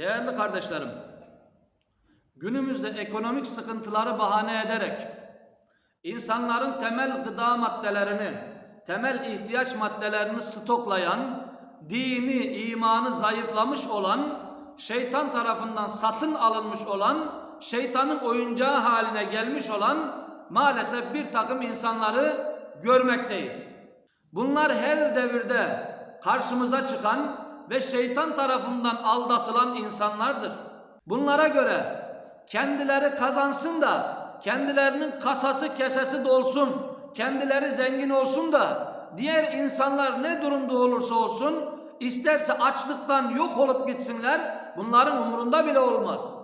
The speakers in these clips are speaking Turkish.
Değerli kardeşlerim, günümüzde ekonomik sıkıntıları bahane ederek insanların temel gıda maddelerini, temel ihtiyaç maddelerini stoklayan, dini, imanı zayıflamış olan, şeytan tarafından satın alınmış olan, şeytanın oyuncağı haline gelmiş olan maalesef bir takım insanları görmekteyiz. Bunlar her devirde karşımıza çıkan ve şeytan tarafından aldatılan insanlardır. Bunlara göre kendileri kazansın da kendilerinin kasası kesesi dolsun, kendileri zengin olsun da diğer insanlar ne durumda olursa olsun isterse açlıktan yok olup gitsinler bunların umurunda bile olmaz.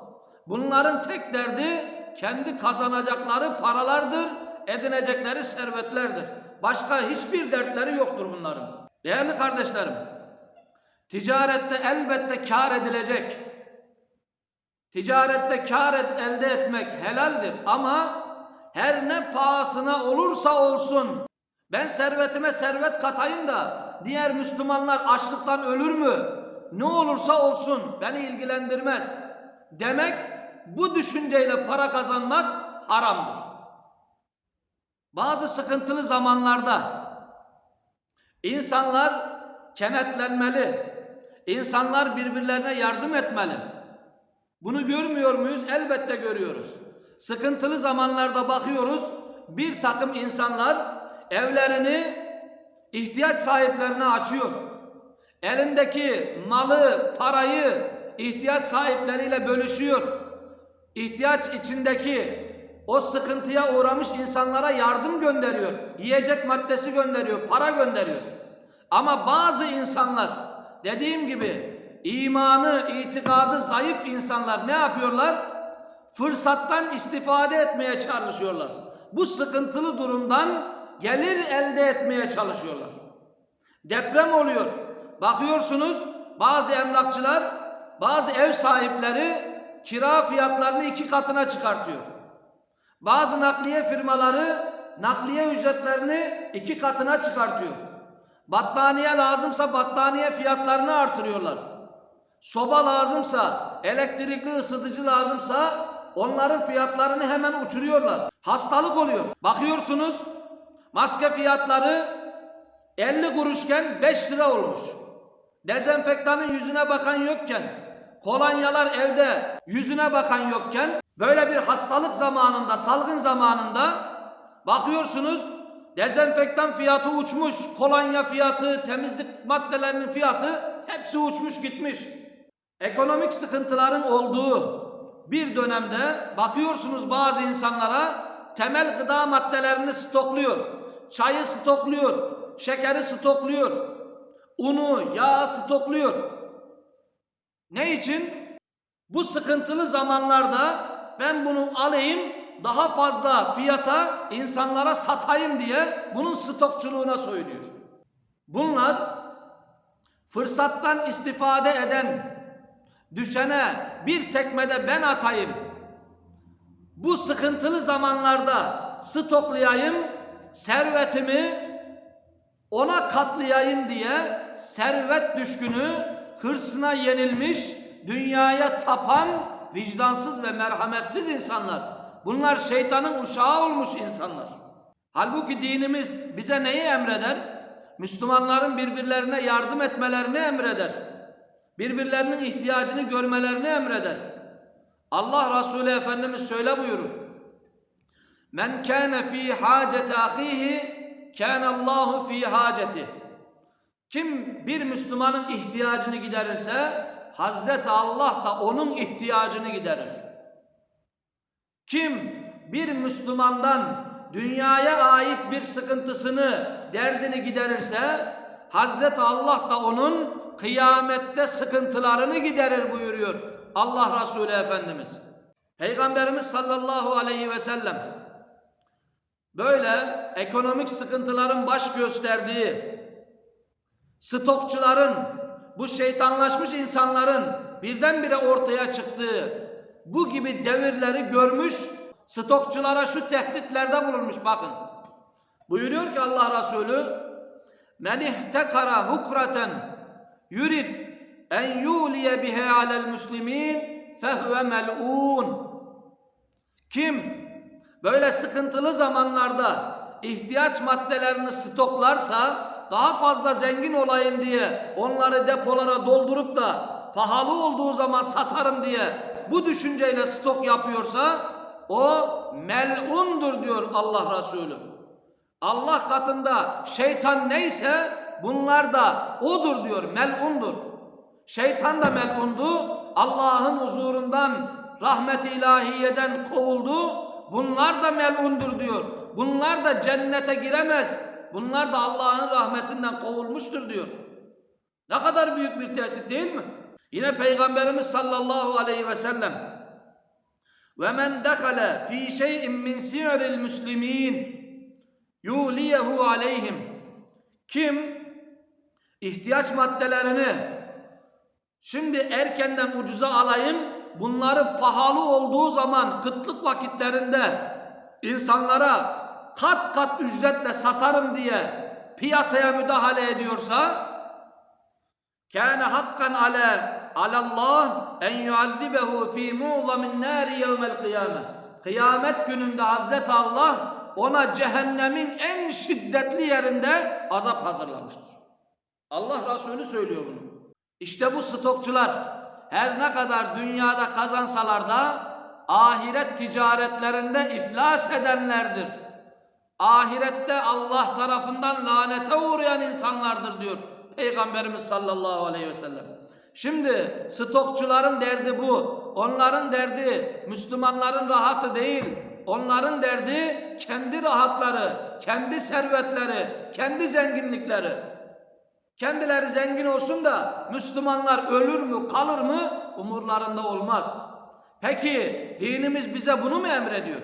Bunların tek derdi kendi kazanacakları paralardır, edinecekleri servetlerdir. Başka hiçbir dertleri yoktur bunların. Değerli kardeşlerim, ticarette elbette kar edilecek. Ticarette kar et, elde etmek helaldir ama her ne pahasına olursa olsun ben servetime servet katayım da diğer Müslümanlar açlıktan ölür mü? Ne olursa olsun beni ilgilendirmez. Demek bu düşünceyle para kazanmak haramdır. Bazı sıkıntılı zamanlarda insanlar kenetlenmeli. İnsanlar birbirlerine yardım etmeli. Bunu görmüyor muyuz? Elbette görüyoruz. Sıkıntılı zamanlarda bakıyoruz bir takım insanlar evlerini ihtiyaç sahiplerine açıyor. Elindeki malı, parayı ihtiyaç sahipleriyle bölüşüyor. İhtiyaç içindeki o sıkıntıya uğramış insanlara yardım gönderiyor. Yiyecek maddesi gönderiyor, para gönderiyor. Ama bazı insanlar dediğim gibi imanı, itikadı zayıf insanlar ne yapıyorlar? Fırsattan istifade etmeye çalışıyorlar. Bu sıkıntılı durumdan gelir elde etmeye çalışıyorlar. Deprem oluyor. Bakıyorsunuz bazı emlakçılar, bazı ev sahipleri kira fiyatlarını iki katına çıkartıyor. Bazı nakliye firmaları nakliye ücretlerini iki katına çıkartıyor. Battaniye lazımsa battaniye fiyatlarını artırıyorlar. Soba lazımsa, elektrikli ısıtıcı lazımsa onların fiyatlarını hemen uçuruyorlar. Hastalık oluyor. Bakıyorsunuz maske fiyatları 50 kuruşken 5 lira olmuş. Dezenfektanın yüzüne bakan yokken, kolonyalar evde yüzüne bakan yokken böyle bir hastalık zamanında, salgın zamanında bakıyorsunuz dezenfektan fiyatı uçmuş, kolonya fiyatı, temizlik maddelerinin fiyatı hepsi uçmuş gitmiş. Ekonomik sıkıntıların olduğu bir dönemde bakıyorsunuz bazı insanlara temel gıda maddelerini stokluyor. Çayı stokluyor, şekeri stokluyor, unu, yağı stokluyor. Ne için? Bu sıkıntılı zamanlarda ben bunu alayım, daha fazla fiyata insanlara satayım diye bunun stokçuluğuna söylüyor. Bunlar fırsattan istifade eden, düşene bir tekmede ben atayım, bu sıkıntılı zamanlarda stoklayayım, servetimi ona katlayayım diye servet düşkünü, hırsına yenilmiş, dünyaya tapan vicdansız ve merhametsiz insanlar. Bunlar şeytanın uşağı olmuş insanlar. Halbuki dinimiz bize neyi emreder? Müslümanların birbirlerine yardım etmelerini emreder. Birbirlerinin ihtiyacını görmelerini emreder. Allah Resulü Efendimiz şöyle buyurur. Men kâne fî hâceti ahîhi kâne Allahu fî hâceti. Kim bir Müslümanın ihtiyacını giderirse Hazreti Allah da onun ihtiyacını giderir. Kim bir Müslümandan dünyaya ait bir sıkıntısını, derdini giderirse Hazreti Allah da onun kıyamette sıkıntılarını giderir buyuruyor Allah Resulü Efendimiz. Peygamberimiz sallallahu aleyhi ve sellem böyle ekonomik sıkıntıların baş gösterdiği stokçuların, bu şeytanlaşmış insanların birdenbire ortaya çıktığı bu gibi devirleri görmüş, stokçulara şu tehditlerde bulunmuş bakın. Buyuruyor ki Allah Resulü, Men ihtekara hukraten yurid en yuliye bihe alel muslimin fehuve mel'un. Kim böyle sıkıntılı zamanlarda ihtiyaç maddelerini stoklarsa daha fazla zengin olayım diye onları depolara doldurup da pahalı olduğu zaman satarım diye bu düşünceyle stok yapıyorsa o mel'undur diyor Allah Resulü. Allah katında şeytan neyse bunlar da odur diyor, mel'undur. Şeytan da mel'undu, Allah'ın huzurundan, rahmet-i ilahiyeden kovuldu. Bunlar da mel'undur diyor. Bunlar da cennete giremez. Bunlar da Allah'ın rahmetinden kovulmuştur diyor. Ne kadar büyük bir tehdit değil mi? Yine Peygamberimiz sallallahu aleyhi ve sellem ve men dekale fi şey'in min si'ril muslimin yuliyehu aleyhim. Kim ihtiyaç maddelerini şimdi erkenden ucuza alayım bunları pahalı olduğu zaman kıtlık vakitlerinde insanlara kat kat ücretle satarım diye piyasaya müdahale ediyorsa Kâne hakkan ale alallah en yuazzibehu fi mu'zamin nâri yevmel kıyâme. Kıyamet gününde Hazreti Allah ona cehennemin en şiddetli yerinde azap hazırlamıştır. Allah Resulü söylüyor bunu. İşte bu stokçular her ne kadar dünyada kazansalar da ahiret ticaretlerinde iflas edenlerdir. Ahirette Allah tarafından lanete uğrayan insanlardır diyor Peygamberimiz sallallahu aleyhi ve sellem. Şimdi stokçuların derdi bu. Onların derdi Müslümanların rahatı değil. Onların derdi kendi rahatları, kendi servetleri, kendi zenginlikleri. Kendileri zengin olsun da Müslümanlar ölür mü, kalır mı umurlarında olmaz. Peki dinimiz bize bunu mu emrediyor?